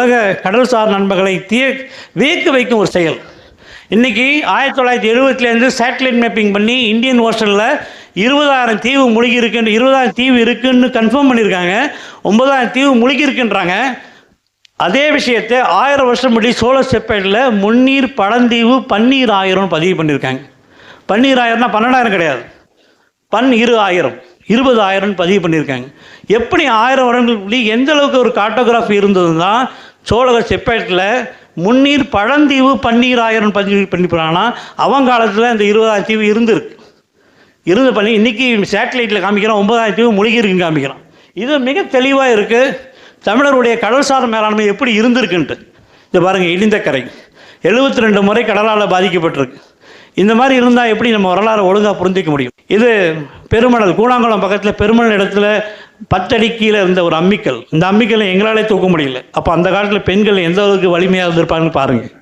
உலக கடல்சார் நண்பர்களை திய வியக்க வைக்கும் ஒரு செயல். இன்றைக்கி ஆயிரத்தி தொள்ளாயிரத்தி எழுபத்துலேருந்து சேட்டலைட் மேப்பிங் பண்ணி இந்தியன் ஓஷனில் இருபதாயிரம் தீவு முழுகி இருக்குன்னு இருபதாயிரம் தீவு இருக்குன்னு கன்ஃபார்ம் பண்ணியிருக்காங்க ஒன்பதாயிரம் தீவு முழுகி இருக்குன்றாங்க அதே விஷயத்தை ஆயிரம் வருஷம் முன்னாடி சோழ செப்பேட்டில் முன்னீர் பழந்தீவு பன்னீர் ஆயிரம்னு பதிவு பண்ணியிருக்காங்க பன்னீர் ஆயிரம்னா பன்னெண்டாயிரம் கிடையாது. பன் இரு ஆயிரம் இருபது ஆயிரம்னு பதிவு பண்ணியிருக்காங்க எப்படி ஆயிரம் வருடங்களுக்கு எந்த அளவுக்கு ஒரு கார்ட்டோகிராஃபி இருந்ததுன்னா சோழக செப்பேட்டில் முன்னீர் பழந்தீவு பன்னீர் ஆயிரம் பதிவு பண்ணிருப்பாங்கன்னா அவங்க காலத்தில் இந்த இருபதாயிரம் தீவு இருந்திருக்கு. இருந்து பண்ணி இன்றைக்கி சேட்டலைட்டில் காமிக்கிறோம் ஒன்பதாயிரம் தீவு முழுகிருக்குன்னு காமிக்கிறோம். இது மிக தெளிவாக இருக்குது தமிழருடைய கடல்சார மேலாண்மை எப்படி இருந்திருக்குன்ட்டு. இது பாருங்கள் இடிந்த கரை. எழுபத்தி ரெண்டு முறை கடலால் பாதிக்கப்பட்டிருக்கு. இந்த மாதிரி இருந்தால் எப்படி நம்ம வரலாறு ஒழுங்காக புரிஞ்சிக்க முடியும்? இது பெருமணல் கூழாங்குளம் பக்கத்தில் பெருமணல் இடத்துல பத்தடி கீழே இருந்த ஒரு அம்மிக்கல். இந்த அம்மிக்கலை எங்களாலே தூக்க முடியல. அப்போ அந்த காலத்தில் பெண்கள் எந்த அளவுக்கு வலிமையாக இருந்திருப்பாங்கன்னு பாருங்கள்